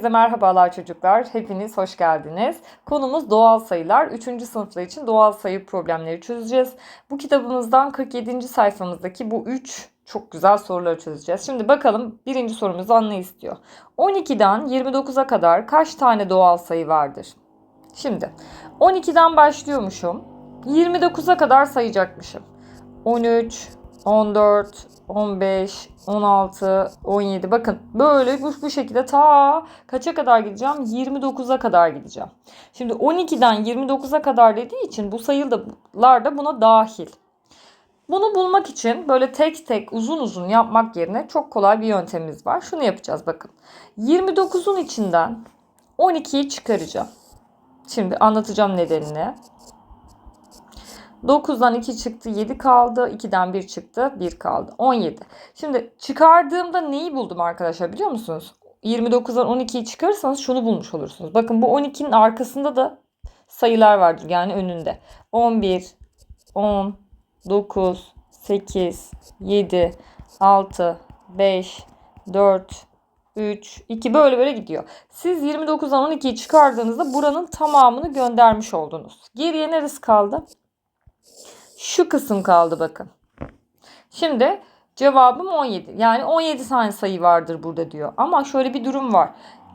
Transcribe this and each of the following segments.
Herkese merhabalar çocuklar. Hepiniz hoş geldiniz. Konumuz doğal sayılar. 3. sınıflar için doğal sayı problemleri çözeceğiz. Bu kitabımızdan 47. sayfamızdaki bu 3 çok güzel soruları çözeceğiz. Şimdi bakalım birinci sorumuzdan ne istiyor? 12'den 29'a kadar kaç tane doğal sayı vardır? Şimdi 12'den başlıyormuşum. 29'a kadar sayacakmışım. 13, 14, 15, 16, 17. Bakın böyle bu, bu şekilde ta kaça kadar gideceğim? 29'a kadar gideceğim. Şimdi 12'den 29'a kadar dediği için bu sayılar da buna dahil. Bunu bulmak için böyle tek tek uzun uzun yapmak yerine çok kolay bir yöntemimiz var. Şunu yapacağız bakın. 29'un içinden 12'yi çıkaracağım. Şimdi anlatacağım nedenini. 9'dan 2 çıktı 7 kaldı. 2'den 1 çıktı 1 kaldı. 17. Şimdi çıkardığımda neyi buldum arkadaşlar biliyor musunuz? 29'dan 12'yi çıkarırsanız şunu bulmuş olursunuz. Bakın bu 12'nin arkasında da sayılar vardır yani önünde. 11, 10, 9, 8, 7, 6, 5, 4, 3, 2 böyle böyle gidiyor. Siz 29'dan 12'yi çıkardığınızda buranın tamamını göndermiş oldunuz. Geriye neresi kaldı? Şu kısım kaldı bakın. Şimdi cevabım 17. Yani 17 tane sayı vardır burada diyor. Ama şöyle bir durum var.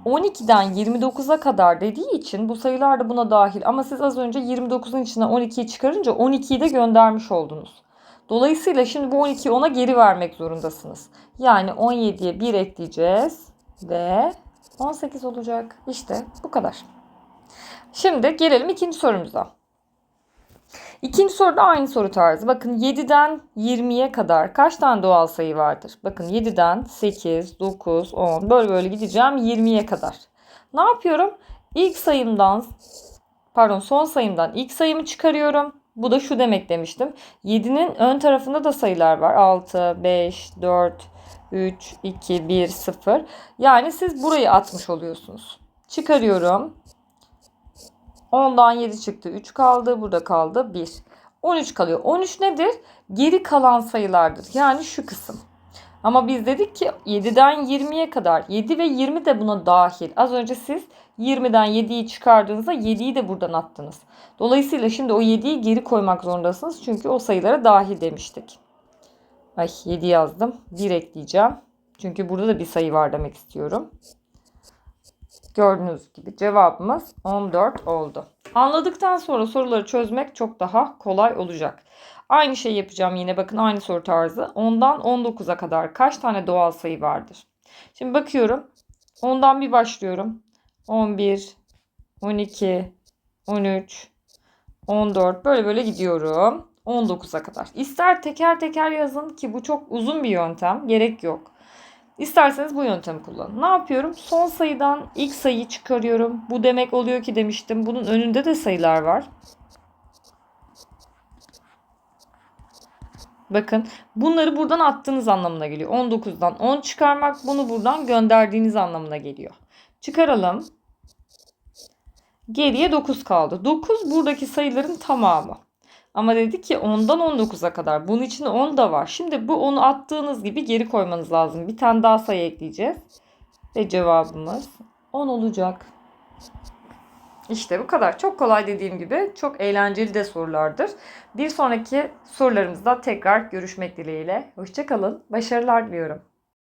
12'den 29'a kadar dediği için bu sayılar da buna dahil. Ama siz az önce 29'un içinden 12'yi çıkarınca 12'yi de göndermiş oldunuz. Dolayısıyla şimdi bu 12'yi ona geri vermek zorundasınız. Yani 17'ye 1 ekleyeceğiz ve 18 olacak. İşte bu kadar. Şimdi gelelim ikinci sorumuza. İkinci soruda aynı soru tarzı. Bakın 7'den 20'ye kadar kaç tane doğal sayı vardır? Bakın 7'den 8, 9, 10 böyle böyle gideceğim 20'ye kadar. Ne yapıyorum? İlk sayımdan pardon son sayımdan ilk sayımı çıkarıyorum. Bu da şu demek demiştim. 7'nin ön tarafında da sayılar var. 6, 5, 4, 3, 2, 1, 0. Yani siz burayı atmış oluyorsunuz. Çıkarıyorum. 10'dan 7 çıktı. 3 kaldı. Burada kaldı 1. 13 kalıyor. 13 nedir? Geri kalan sayılardır. Yani şu kısım. Ama biz dedik ki 7'den 20'ye kadar. 7 ve 20 de buna dahil. Az önce siz 20'den 7'yi çıkardığınızda 7'yi de buradan attınız. Dolayısıyla şimdi o 7'yi geri koymak zorundasınız. Çünkü o sayılara dahil demiştik. Ay 7 yazdım. 1 ekleyeceğim. Çünkü burada da bir sayı var demek istiyorum. Gördüğünüz gibi cevabımız 14 oldu. Anladıktan sonra soruları çözmek çok daha kolay olacak. Aynı şeyi yapacağım yine bakın aynı soru tarzı. 10'dan 19'a kadar kaç tane doğal sayı vardır? Şimdi bakıyorum. 10'dan bir başlıyorum. 11, 12, 13, 14 böyle böyle gidiyorum. 19'a kadar. İster teker teker yazın ki bu çok uzun bir yöntem. Gerek yok. İsterseniz bu yöntemi kullanın. Ne yapıyorum? Son sayıdan ilk sayıyı çıkarıyorum. Bu demek oluyor ki demiştim. Bunun önünde de sayılar var. Bakın bunları buradan attığınız anlamına geliyor. 19'dan 10 çıkarmak bunu buradan gönderdiğiniz anlamına geliyor. Çıkaralım. Geriye 9 kaldı. 9 buradaki sayıların tamamı. Ama dedi ki 10'dan 19'a kadar. Bunun için 10 da var. Şimdi bu 10'u attığınız gibi geri koymanız lazım. Bir tane daha sayı ekleyeceğiz. Ve cevabımız 10 olacak. İşte bu kadar. Çok kolay dediğim gibi çok eğlenceli de sorulardır. Bir sonraki sorularımızda tekrar görüşmek dileğiyle. Hoşçakalın. Başarılar diliyorum.